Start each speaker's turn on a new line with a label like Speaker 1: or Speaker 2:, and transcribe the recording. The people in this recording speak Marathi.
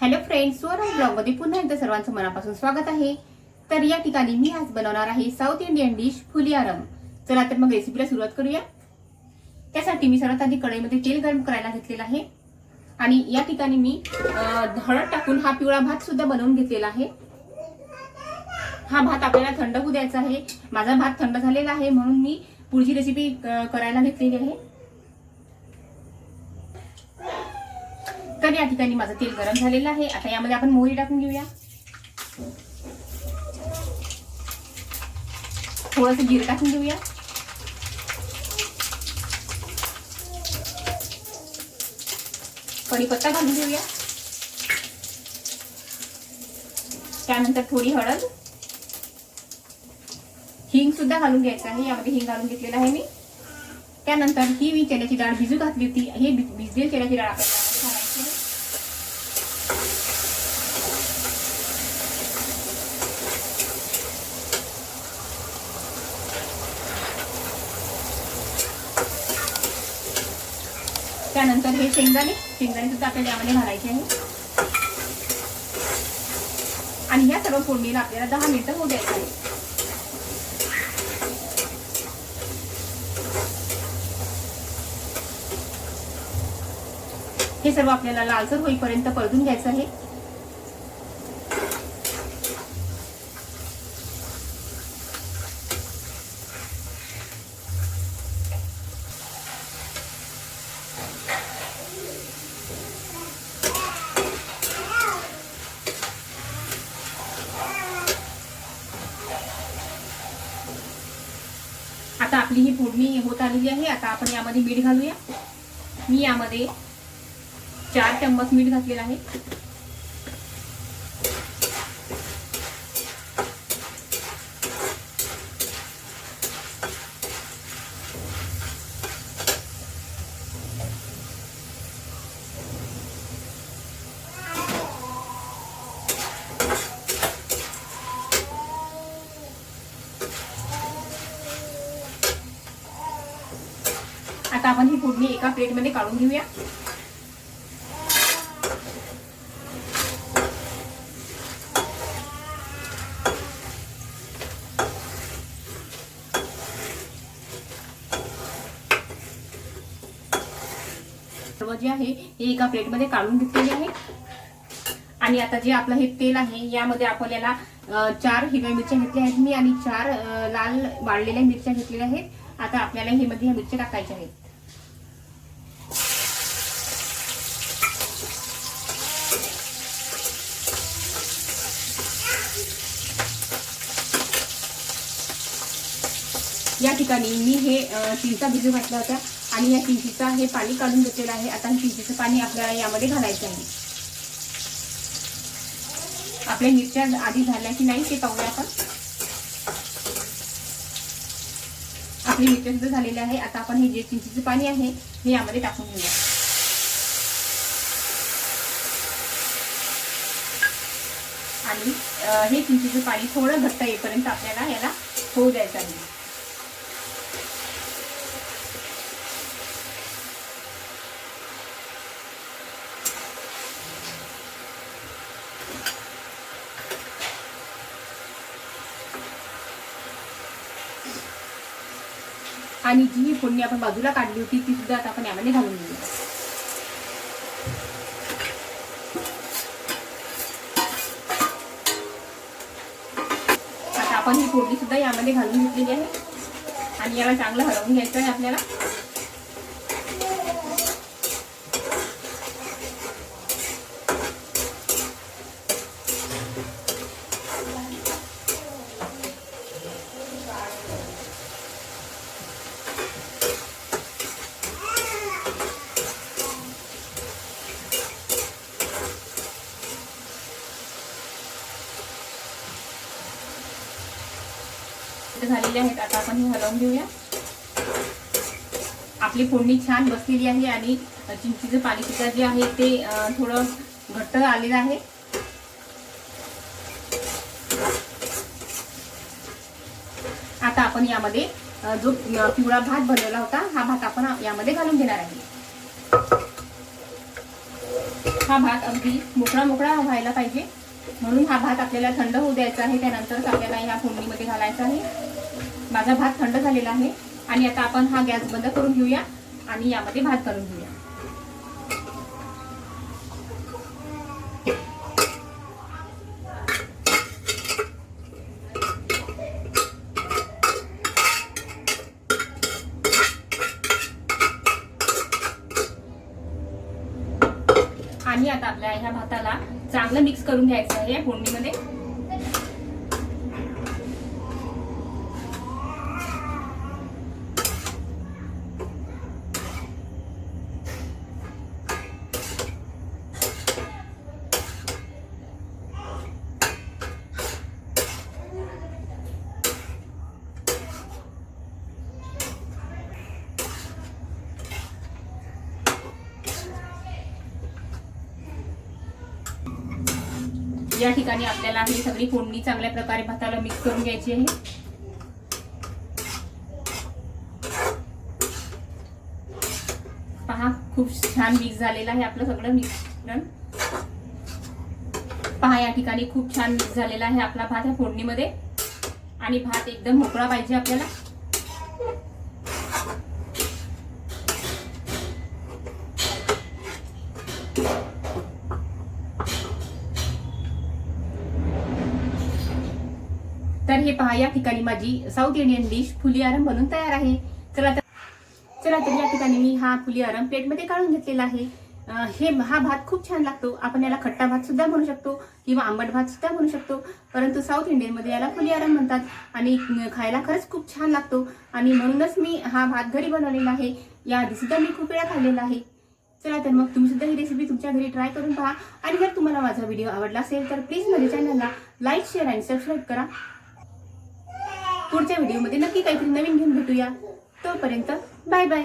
Speaker 1: हॅलो फ्रेंड्स स्वरा ब्लॉगमध्ये पुन्हा एकदा सर्वांचं मनापासून स्वागत आहे. तर या ठिकाणी मी आज बनवणार आहे साऊथ इंडियन डिश फुलियारम चला तर मग रेसिपीला सुरुवात करूया. त्यासाठी मी सर्वात आधी कढईमध्ये तेल गरम करायला घेतलेलं आहे. आणि या ठिकाणी मी हळद टाकून हा पिवळा भात सुद्धा बनवून घेतलेला आहे. हा भात आपल्याला थंड होऊ द्यायचा आहे. माझा भात थंड झालेला आहे म्हणून मी पुढची रेसिपी करायला घेतलेली आहे. तर या ठिकाणी माझं तेल गरम झालेलं आहे. आता यामध्ये आपण मोहरी टाकून घेऊया. थोडस जीर टाकून घेऊया. कढीपत्ता घालून घेऊया. त्यानंतर थोडी हळद. हिंग सुद्धा घालून घ्यायचं आहे. यामध्ये हिंग घालून घेतलेलं आहे मी. त्यानंतर ही मी चण्याची डाळ भिजू घातली होती. हे भिजलेली चण्याची डाळ आपण त्यानंतर हे शेंगदाणे शेंगदाणे सुद्धा आपल्याला यामध्ये घालायचे आहे आणि ह्या सर्व फोडणीला आपल्याला दहा मिनिटं होऊ द्यायचं आहे. हे सर्व आपल्याला लालसर होईपर्यंत परतून घ्यायचं आहे आता आपली ही फोडणी होत आलेली आहे. आता आपण यामध्ये मीठ घालूया. मी यामध्ये चार चम्मच मीठ घातलेलं आहे. आपण ही फोडणी एका प्लेटमध्ये काढून घेऊया. सर्व जे आहे हे एका प्लेटमध्ये काढून घेतलेले आहे. आणि आता जे आपलं हे तेल आहे यामध्ये आपल्याला चार हिरव्या मिरच्या घेतल्या आहेत मी आणि चार लाल वाळलेल्या मिरच्या घेतलेल्या आहेत. आता आपल्याला हे मध्ये ह्या मिरच्या टाकायच्या आहेत. या ठिकाणी मी हे चिंचा भिजू घातला होता आणि या चिंचीचा हे पाणी काढून घेतलेलं आहे. आता चिंचीचं पाणी आपल्याला यामध्ये घालायचं आहे. आपल्या मिरच्या आधी झाल्या की नाही ते पाहूया आपण. आपली मिरच्या सुद्धा झालेली आहे. आता आपण हे जे चिंचीचं पाणी आहे हे यामध्ये टाकून घेऊया. आणि हे चिंचीचं पाणी थोडं घट्ट येईपर्यंत आपल्याला याला होऊ द्यायचं आहे. आणि जी ही फोडणी आपण बाजूला काढली होती ती सुद्धा आता आपण यामध्ये घालून घेऊया. आता आपण ही फोडणी सुद्धा यामध्ये घालून घेतलेली आहे. आणि याला चांगलं हलवून घ्यायचं आहे आपल्याला. झालेले आहेत. आता आपण हे हलवून घेऊया. आपली फोडणी छान बसलेली आहे आणि चिंचीचं पाणी जे आहे ते थोडं घट्ट आलेलं आहे. आता आपण यामध्ये जो पिवळा भात बनवला होता हा भात आपण यामध्ये घालून घेणार आहे. हा भात अगदी मोकळा मोकळा व्हायला पाहिजे. म्हणून हा भात आपल्याला थंड होऊ द्यायचा आहे त्यानंतरच आपल्याला ह्या फोडणीमध्ये घालायचा आहे. माझा भात थंड झालेला आहे. आणि आता आपण हा गॅस बंद करून घेऊया आणि यामध्ये भात करून घेऊया. आणि आता आपल्या ह्या भाताला चांगलं मिक्स करून घ्यायचं आहे या फोडणीमध्ये. या ठिकाणी आपल्याला ही सगळी फोडणी चांगल्या प्रकारे भाताला मिक्स करून घ्यायची आहे. पहा खूप छान मिक्स झालेलं आहे आपलं सगळं मिश्रण पहा या ठिकाणी खूप छान मिक्स झालेला आहे आपला भात या फोडणीमध्ये. आणि भात एकदम मोकळा पाहिजे आपल्याला. तर हे पहा या ठिकाणी माझी साऊथ इंडियन डिश फुलियारम बनून तयार आहे. चला तर चला तर या ठिकाणी मी हा फुलियारम प्लेटमध्ये काढून घेतलेला आहे. हे हा भात खूप छान लागतो. आपण याला खट्टा भात सुद्धा म्हणू शकतो किंवा आंबट भात सुद्धा म्हणू शकतो. परंतु साऊथ इंडियनमध्ये याला फुलियारम म्हणतात आणि खायला खरंच खूप छान लागतो. आणि म्हणूनच मी हा भात घरी बनवलेला आहे. या सुद्धा मी खूप वेळा खाल्लेला आहे. चला तर मग तुम्ही सुद्धा ही रेसिपी तुमच्या घरी ट्राय करून पहा. आणि जर तुम्हाला माझा व्हिडिओ आवडला असेल तर प्लीज माझ्या चॅनलला लाईक शेअर आणि सबस्क्राईब करा. पुढच्या व्हिडिओमध्ये नक्की काहीतरी नवीन घेऊन भेटूया. तोपर्यंत बाय बाय